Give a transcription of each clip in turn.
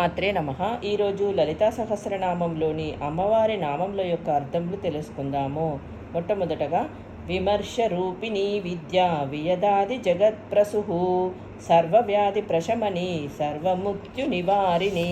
మాత్రే నమ. ఈరోజు లలితా సహస్రనామంలోని అమ్మవారి నామముల యొక్క అర్థములు తెలుసుకుందాము. మొట్టమొదటగా విమర్శ రూపిణి విద్య వియదాది జగత్ప్రసు సర్వవ్యాధి ప్రశమని సర్వముక్త్యు నివారిణి.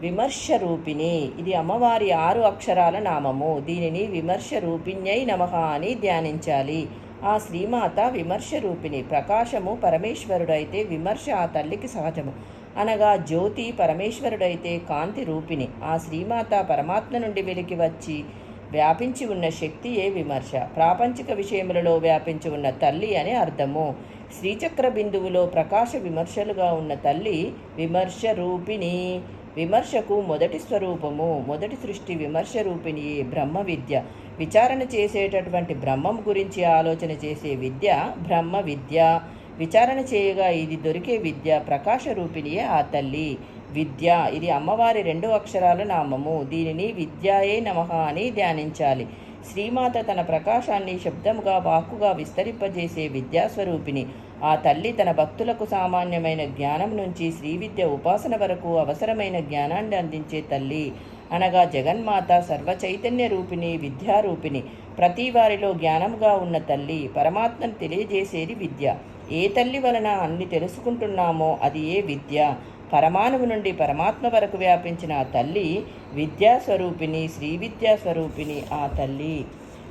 విమర్శ రూపిణి ఇది అమ్మవారి ఆరు అక్షరాల నామము. దీనిని విమర్శ రూపిణ్యై నమ అని ధ్యానించాలి. ఆ శ్రీమాత విమర్శ రూపిణి ప్రకాశము పరమేశ్వరుడైతే విమర్శ ఆ తల్లికి సహజము. అనగా జ్యోతి పరమేశ్వరుడైతే కాంతి రూపిణి. ఆ శ్రీమాత పరమాత్మ నుండి వెలికి వచ్చి వ్యాపించి ఉన్న శక్తియే విమర్శ. ప్రాపంచిక విషయములలో వ్యాపించి ఉన్న తల్లి అని అర్థము. శ్రీచక్ర బిందువులో ప్రకాశ విమర్శలుగా ఉన్న తల్లి విమర్శ రూపిణి. విమర్శకు మొదటి స్వరూపము మొదటి సృష్టి విమర్శ రూపిణి బ్రహ్మ విద్య. విచారణ చేసేటటువంటి బ్రహ్మం గురించి ఆలోచన చేసే విద్య బ్రహ్మ విద్య. విచారణ చేయగా ఇది దొరికే విద్య ప్రకాశ రూపిణియే ఆ తల్లి. విద్య ఇది అమ్మవారి రెండు అక్షరాల నామము. దీనిని విద్యాయే నమః అని ధ్యానించాలి. శ్రీమాత తన ప్రకాశాన్ని శబ్దముగా వాక్కుగా విస్తరింపజేసే విద్యాస్వరూపిణి. ఆ తల్లి తన భక్తులకు సామాన్యమైన జ్ఞానం నుంచి శ్రీ విద్య ఉపాసన వరకు అవసరమైన జ్ఞానాన్ని అందించే తల్లి. అనగా జగన్మాత సర్వచైతన్య రూపిణి విద్యారూపిణి. ప్రతి వారిలో జ్ఞానముగా ఉన్న తల్లి పరమాత్మను తెలియజేసేది విద్య. ఏ తల్లి వలన అన్ని తెలుసుకుంటున్నామో అది ఏ విద్య? పరమాణువు నుండి పరమాత్మ వరకు వ్యాపించిన ఆ తల్లి విద్యాస్వరూపిణి శ్రీ విద్యాస్వరూపిణి ఆ తల్లి.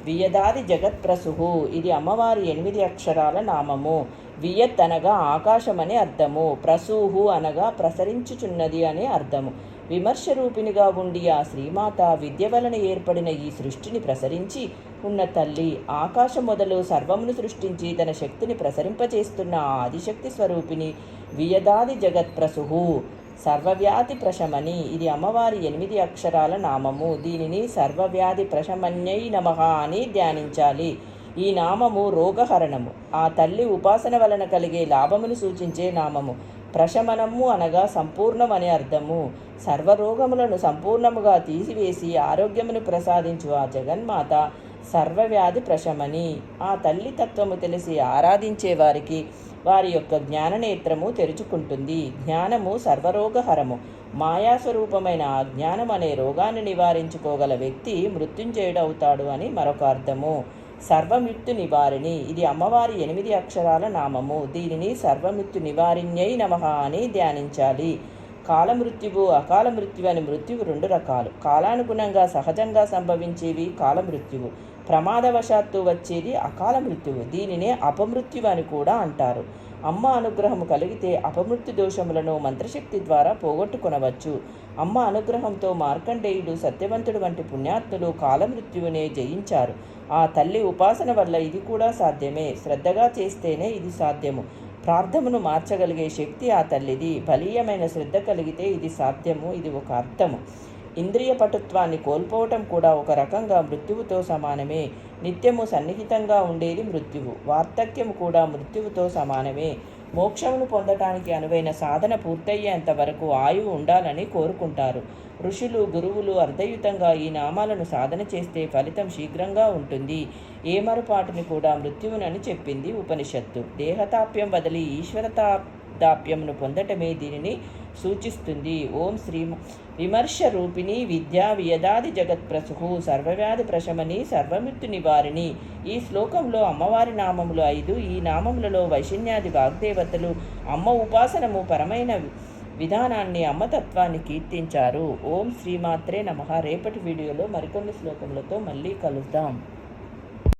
వియదాది జగత్ప్రసుహు ఇది అమ్మవారి ఎనిమిది అక్షరాల నామము. వియత్ అనగా ఆకాశమని అర్థము ప్రసూహు అనగా ప్రసరించుచున్నది అని అర్థము. విమర్శరూపిణిగా ఉండి ఆ శ్రీమాత విద్య వలన ఏర్పడిన ఈ సృష్టిని ప్రసరించి ఉన్న తల్లి ఆకాశం మొదలు సర్వమును సృష్టించి తన శక్తిని ప్రసరింపచేస్తున్న ఆ ఆదిశక్తి స్వరూపిణి వియదాది జగత్ప్రసుహు. సర్వవ్యాధి ప్రశమని. ఇది అమ్మవారి ఎనిమిది అక్షరాల నామము. దీనిని సర్వవ్యాధి ప్రశమన్యై నమ అని ధ్యానించాలి. ఈ నామము రోగహరణము. ఆ తల్లి ఉపాసన వలన కలిగే లాభమును సూచించే నామము. ప్రశమనము అనగా సంపూర్ణం అనే అర్థము. సర్వరోగములను సంపూర్ణముగా తీసివేసి ఆరోగ్యమును ప్రసాదించు ఆ జగన్మాత సర్వవ్యాధి ప్రశమని. ఆ తల్లి తత్వము తెలిసి ఆరాధించే వారికి వారి యొక్క జ్ఞాననేత్రము తెరుచుకుంటుంది. జ్ఞానము సర్వరోగహరము. మాయాస్వరూపమైన ఆ జ్ఞానం అనే రోగాన్ని నివారించుకోగల వ్యక్తి మృత్యుంజయుడవుతాడు అని మరొక అర్థము. సర్వమిత్తు నివారిణి. ఇది అమ్మవారి ఎనిమిది అక్షరాల నామము. దీనిని సర్వమిత్తు నివారిణ్యై నమః అని ధ్యానించాలి. కాలమృత్యువు అకాల మృత్యు అని మృత్యువు రెండు రకాలు. కాలానుగుణంగా సహజంగా సంభవించేవి కాలమృత్యువు. ప్రమాదవశాత్తు వచ్చేది అకాల మృత్యువు దీనినే అపమృత్యువు అని కూడా అంటారు. అమ్మ అనుగ్రహము కలిగితే అపమృత్యు దోషములను మంత్రశక్తి ద్వారా పోగొట్టుకొనవచ్చు. అమ్మ అనుగ్రహంతో మార్కండేయుడు సత్యవంతుడు వంటి పుణ్యాత్ములు కాలమృత్యువునే జయించారు. ఆ తల్లి ఉపాసన వల్ల ఇది కూడా సాధ్యమే. శ్రద్ధగా చేస్తేనే ఇది సాధ్యము. ప్రార్థమును మార్చగలిగే శక్తి ఆ తల్లిది. బలీయమైన శ్రద్ధ కలిగితే ఇది సాధ్యము ఇది ఒక అర్థము. ఇంద్రియ పటుత్వాన్ని కోల్పోవటం కూడా ఒక రకంగా మృత్యువుతో సమానమే. నిత్యము సన్నిహితంగా ఉండేది మృత్యువు. వార్ధక్యము కూడా మృత్యువుతో సమానమే. మోక్షమును పొందటానికి అనువైన సాధన పూర్తయ్యేంత వరకు ఆయువు ఉండాలని కోరుకుంటారు. ఋషులు గురువులు అర్ధయుతంగా ఈ నామాలను సాధన చేస్తే ఫలితం శీఘ్రంగా ఉంటుంది. ఏ మరుపాటుని కూడా మృత్యువునని చెప్పింది ఉపనిషత్తు. దేహతాప్యం వదిలి వృద్ధాప్యమును పొందటమే దీనిని సూచిస్తుంది. ఓం శ్రీ విమర్శ రూపిణి విద్యా వియదాది జగత్ప్రసుహు సర్వవ్యాధి ప్రశమని సర్వమృత్యు నివారిణి. ఈ శ్లోకంలో అమ్మవారి నామములు ఐదు ఈ నామములలో వైశన్యాది వాగ్దేవతలు అమ్మ ఉపాసనము పరమైన విధానాన్ని అమ్మతత్వాన్ని కీర్తించారు. ఓం శ్రీమాత్రే నమ. రేపటి వీడియోలో మరికొన్ని శ్లోకములతో మళ్ళీ కలుద్దాం.